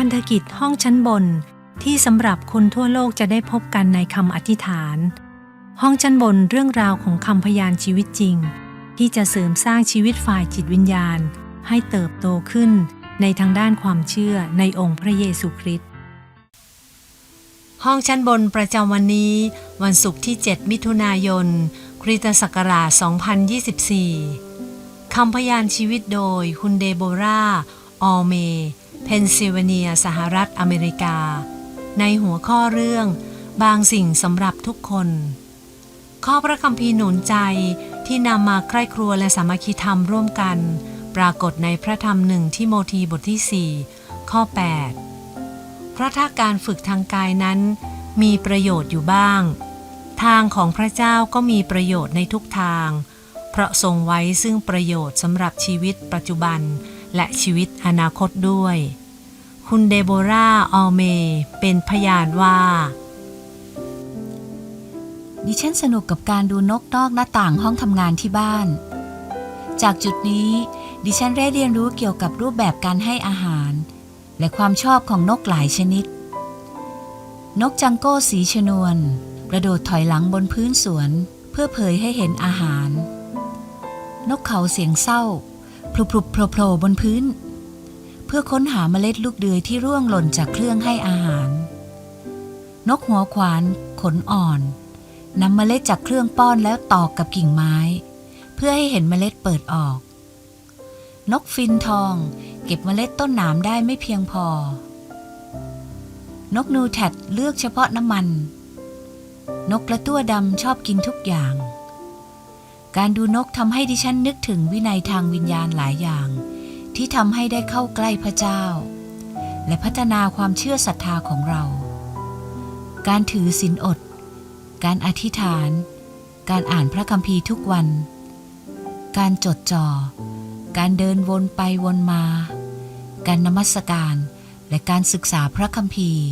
พันธกิจห้องชั้นบน ที่สำหรับคนทั่วโลกจะได้พบกันในคำอธิษฐาน ห้องชั้นบนเรื่องราวของคำพยานชีวิตจริง ที่จะเสริมสร้างชีวิตฝ่ายจิตวิญญาณ ให้เติบโตขึ้นในทางด้านความเชื่อในองค์พระเยซูคริสต์ห้องชั้นบนประจำวันนี้ วันศุกร์ที่ 7 มิถุนายน คริสตศักราช 2024 คำพยานชีวิตโดยคุณเดโบราออเม เพนซิลเวเนีย สหรัฐอเมริกา ในหัวข้อเรื่องบางสิ่งสำหรับทุกคน ข้อพระคัมภีร์หนุนใจที่นำมาใคร่ครัวและสามัคคีธรรมร่วมกัน ปรากฏในพระธรรมหนึ่งที่โมธีบทที่ 4 ข้อ 8 เพราะถ้าการฝึกทางกายนั้น มีประโยชน์อยู่บ้าง ทางของพระเจ้าก็มีประโยชน์ในทุกทาง เพราะทรงไว้ซึ่งประโยชน์สำหรับชีวิตปัจจุบัน และชีวิตอนาคตด้วย คุณเดโบราออเม เป็นพยานว่า ดิฉันสนุกกับการดูนกนอกหน้าต่างห้องทำงานที่บ้าน จากจุดนี้ ดิฉันได้เรียนรู้เกี่ยวกับรูปแบบการให้อาหาร และความชอบของนกหลายชนิด นกจังโก้สีชนวน กระโดดถอยหลังบนพื้นสวน เพื่อเผยให้เห็นอาหาร นกเขาเสียงเศร้า พลุบพลุบโผล่โผล่บนพื้น เพื่อค้นหาเมล็ดลูกเดือยที่ร่วงหล่นจากเครื่องให้อาหาร นกหัวขวาน ขนอ่อนนำเมล็ดจากเครื่องป้อนแล้วตอกกับกิ่งไม้ เพื่อให้เห็นเมล็ดเปิดออก นกฟินทอง เก็บเมล็ดต้นหนามได้ไม่เพียงพอ นกนูแทดเลือกเฉพาะน้ำมัน นกกระตั้วดำชอบกินทุกอย่าง การดูนกทำให้ดิฉันนึกถึงวินัยทางวิญญาณหลายอย่าง ที่ทำให้ได้เข้าใกล้พระเจ้า และพัฒนาความเชื่อศรัทธาของเรา การถือศีลอด การอธิษฐาน การอ่านพระคัมภีร์ทุกวัน การจดจ่อ การเดินวนไปวนมา การนมัสการและการศึกษาพระคัมภีร์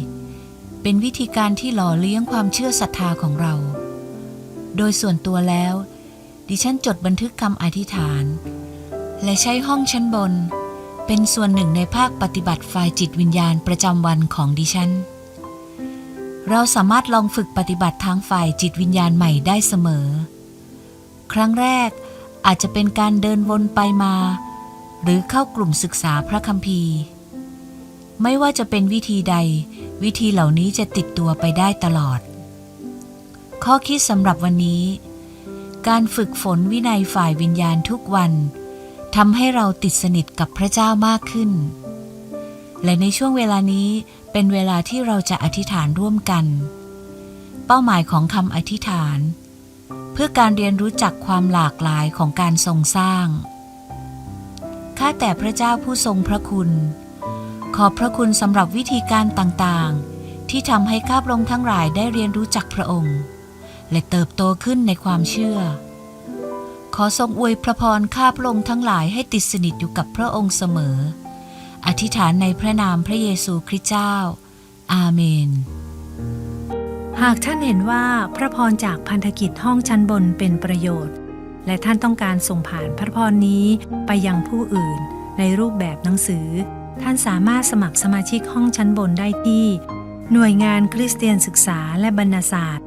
เป็นวิธีการที่หล่อเลี้ยงความเชื่อศรัทธาของเรา โดยส่วนตัวแล้ว ดิฉันจดบันทึกคำอธิษฐาน และใช้ห้องชั้นบน เป็นส่วนหนึ่งในภาคปฏิบัติฝ่ายจิตวิญญาณประจำวันของดิฉัน เราสามารถลองฝึกปฏิบัติทางฝ่ายจิตวิญญาณใหม่ได้เสมอ ครั้งแรกอาจจะเป็นการเดินวนไปมา หรือเข้ากลุ่มศึกษาพระคัมภีร์ ไม่ว่าจะเป็นวิธีใด วิธีเหล่านี้จะติดตัวไปได้ตลอด ข้อคิดสำหรับวันนี้ การฝึกฝนวินัยฝ่ายวิญญาณทุกวันทำให้เราติดสนิทกับพระเจ้ามากขึ้น และในช่วงเวลานี้เป็นเวลาที่เราจะอธิษฐานร่วมกัน เป้าหมายของคำอธิษฐาน เพื่อการเรียนรู้จักความหลากหลายของการทรงสร้าง ข้าแต่พระเจ้าผู้ทรงพระคุณ ขอบพระคุณสำหรับวิธีการต่างๆ ที่ทำให้ข้าพระองค์ทั้งหลายได้เรียนรู้จักพระองค์ และเติบโตขึ้นในความเชื่อ ขอทรงอวยพระพรข้าพระองค์ทั้งหลายให้ติดสนิทอยู่กับพระองค์เสมอ อธิษฐานในพระนามพระเยซูคริสต์เจ้า อาเมน หากท่านเห็นว่าพระพรจากพันธกิจห้องชั้นบนเป็นประโยชน์ และท่านต้องการส่งผ่านพระพรนี้ไปยังผู้อื่น ในรูปแบบหนังสือ ท่านสามารถสมัครสมาชิกห้องชั้นบนได้ที่ หน่วยงานคริสเตียนศึกษาและบรรณศาสตร์